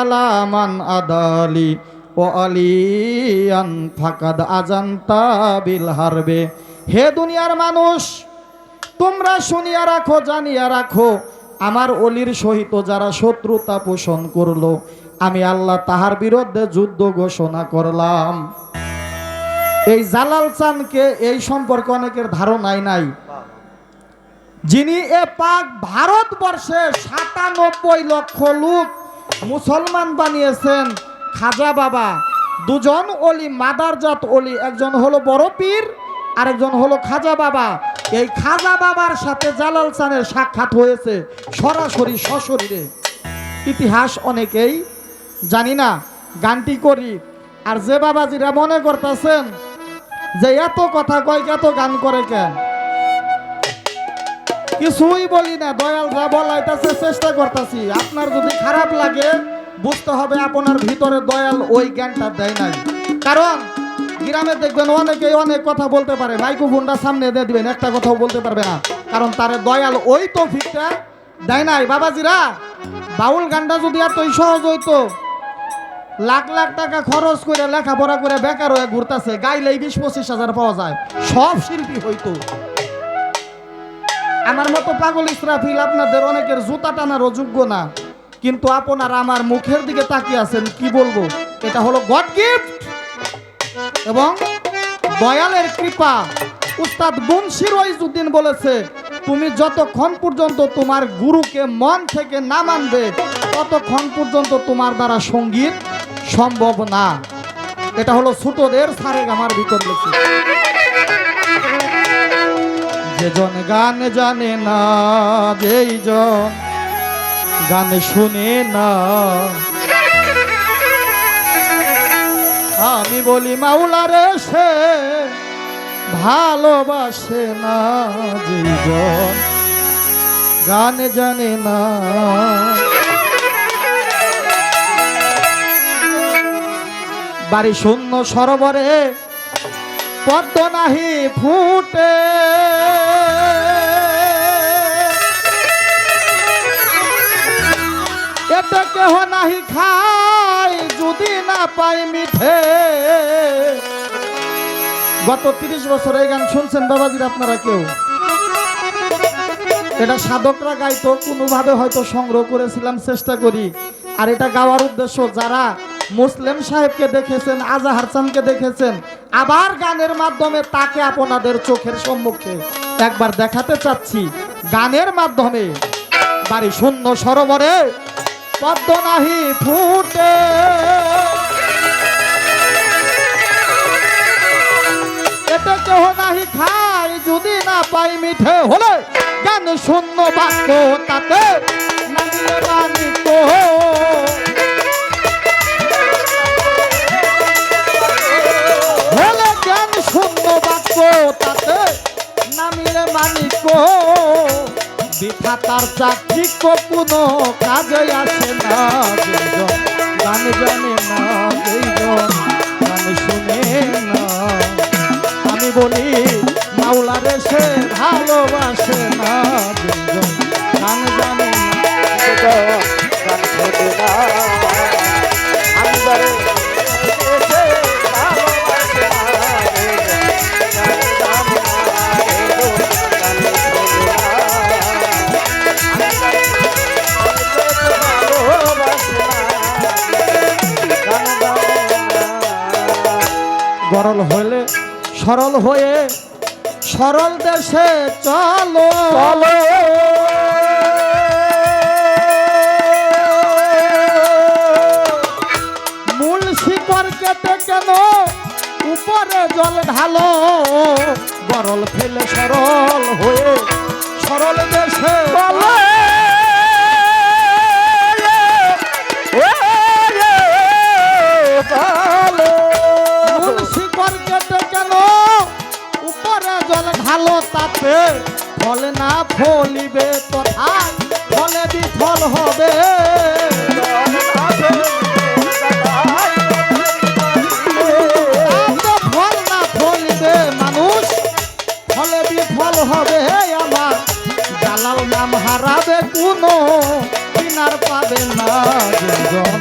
আলামান আদালি ও আলিয়ান ফাকাদ আজান্তা বিল হারবে। হে দুনিয়ার মানুষ, তোমরা শুনিয়া রাখো, জানিয়া রাখো, আমার অলির সহিত যারা শত্রুতা পোষণ করল, আমি আল্লাহ তাহার বিরুদ্ধে যুদ্ধ ঘোষণা করলাম। এই জালাল চানকে এই সম্পর্কে অনেকের ধারণাই নাই। যিনি এ পাক ভারতবর্ষে সাতানব্বই লক্ষ লোক মুসলমান বানিয়েছেন খাজা বাবা। দুজন অলি মাদারজাত অলি। একজন হলো বড় পীর, আরেকজন হলো খাজা বাবা। এই খাজা বাবার সাথে জালাল চানের সাক্ষাৎ হয়েছে সরাসরি সশরীরে। ইতিহাস অনেকেই জানি না, গানটি করি। আর যে বাবাজিরা মনে করতেছেন যে এত কথা কয়, এত গান করে কেন? কিছুই বলি না, দয়াল যা বলাইতেছে চেষ্টা করতেছি। আপনার যদি খারাপ লাগে, বুঝতে হবে আপনার ভিতরে দয়াল ওই জ্ঞানটা দেয় নাই। কারণ, গ্রামে দেখবেন অনেকেই অনেক কথা বলতে পারে মাইক্রোফোনটা সামনে দিয়ে দিবেন, একটা কথাও বলতে পারবে না। কারণ তারে দয়াল ওই তো ফিকটা দেয় নাই। বাবাজিরা, বাউল গানটা যদি এতই সহজ হইতো, লাখ লাখ টাকা খরচ করে লেখাপড়া করে বেকার হয়ে ঘুরতেছে, গাইলেই বিশ পঁচিশ হাজার পাওয়া যায়। সব শিল্পী হইতো। আমার মতো পাগল ইসরাফিল, আপনাদের অনেকের জুতা টানার যোগ্য না। কিন্তু আপনারা আমার মুখের দিকে তাকিয়ে আছেন, কি বলব? এটা হলো গড গিফট এবং দয়ালের কৃপা। উস্তাদ বনশির ওয়াইজুদ্দিন বলেছে, তুমি যতক্ষণ পর্যন্ত তোমার গুরুকে মন থেকে না মানবে, ততক্ষণ পর্যন্ত তোমার দ্বারা সংগীত সম্ভব না। এটা হলো ছোটদের সারে আমার ভিতর লেখে। যেজন গান জানে না যেই জন গান শুনে না। আমি বলি মাওলারে সে ভালোবাসে না যেই জন গান জানে না। বাড়ি শূন্য সরোবরে পদ্ম নাহি ফুটে। কেহ নাহি খাই, যদি না পাই মিঠে। গত তিরিশ বছর এই গান শুনছেন বাবাজির আপনারা কেউ? এটা সাধকরা গাইতো, কোনোভাবে হয়তো সংগ্রহ করেছিলাম, চেষ্টা করি। আর এটা গাওয়ার উদ্দেশ্য, যারা মুসলিম সাহেবকে দেখেছেন, আজাহার চানকে দেখেছেন, আবার গানের মাধ্যমে তাকে আপনাদের চোখের সম্মুখে একবার দেখাতে চাচ্ছি। গানের মাধ্যমে, বাড়ি শূন্য সরোবরে পদ্ম নাহি ফুটে। এটা কেহ নাহি খাই যদি না পাই মিঠে হলে গান শূন্য বাক্য তাতে নামিলে মানিত হলে জ্ঞান শূন্য বাক্য তাতে নামিলে মানিক বৃথা তার চাকরি কোনো কাজে আসে না জানে না গান শুনে না। আমি বলি, মাওলারে সে ভালোবাসে না জানে না। গরল হলে সরল হয়ে সরল দেশে চলো চলো মূল শিকড় কেটে কেন উপরে জল ঢালো গরল ফেলে সরল হয়ে সরল দেশে চলো মূল তাতে ফলে না ফলিবে তথা ফলে বিফল হবে। ফল না ফলিবে মানুষ, ফলে বিফল হবে আমার। জালাল নাম হারাবে কোনো, কিনার পাবে না। যেজন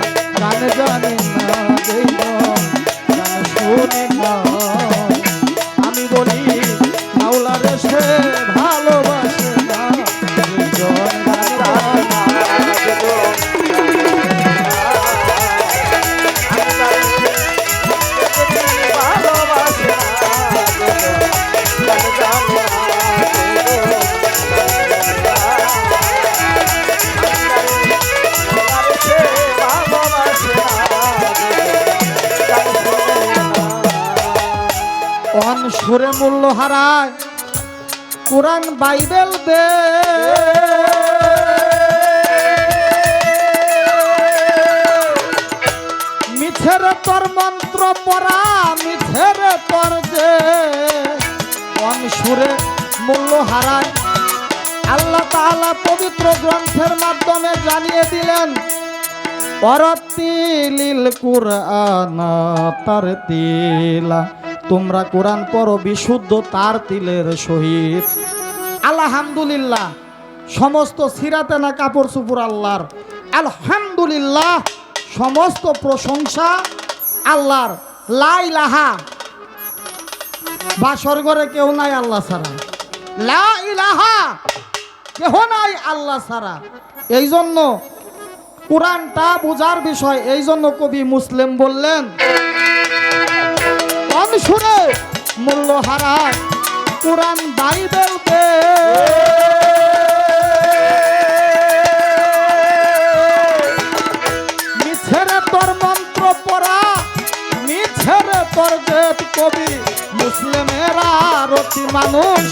সুরে মূল্য হারায় কোরআন বাইবেল দে। মিছের তোর মন্ত্র পড়া, মিছের তোর যে সুরে মূল্য হারায় আল্লাহ তাআলা পবিত্র গ্রন্থের মাধ্যমে জানিয়ে দিলেন, পরতিলিল কুরআন তার তিলা তোমরা কোরআন পড়ো, বিশুদ্ধ তার তিলের সহিত। আলহামদুলিল্লাহ, সমস্ত সিরাতে না কাপড় চুপুর আল্লাহর। আলহামদুলিল্লাহ, সমস্ত প্রশংসা আল্লাহর। লাই লাহা বাসর ঘরে কেউ নাই আল্লাহ ছাড়া। লা ইলাহা। কেহ নাই আল্লাহ ছাড়া। এই জন্য কোরআনটা বোঝার বিষয় এই জন্য কবি মুসলিম বললেন কম শুনে মূল্য হারায় কোরআন বাইবেলকে। মিছেরে মুসলিমেরা রতি মানুষ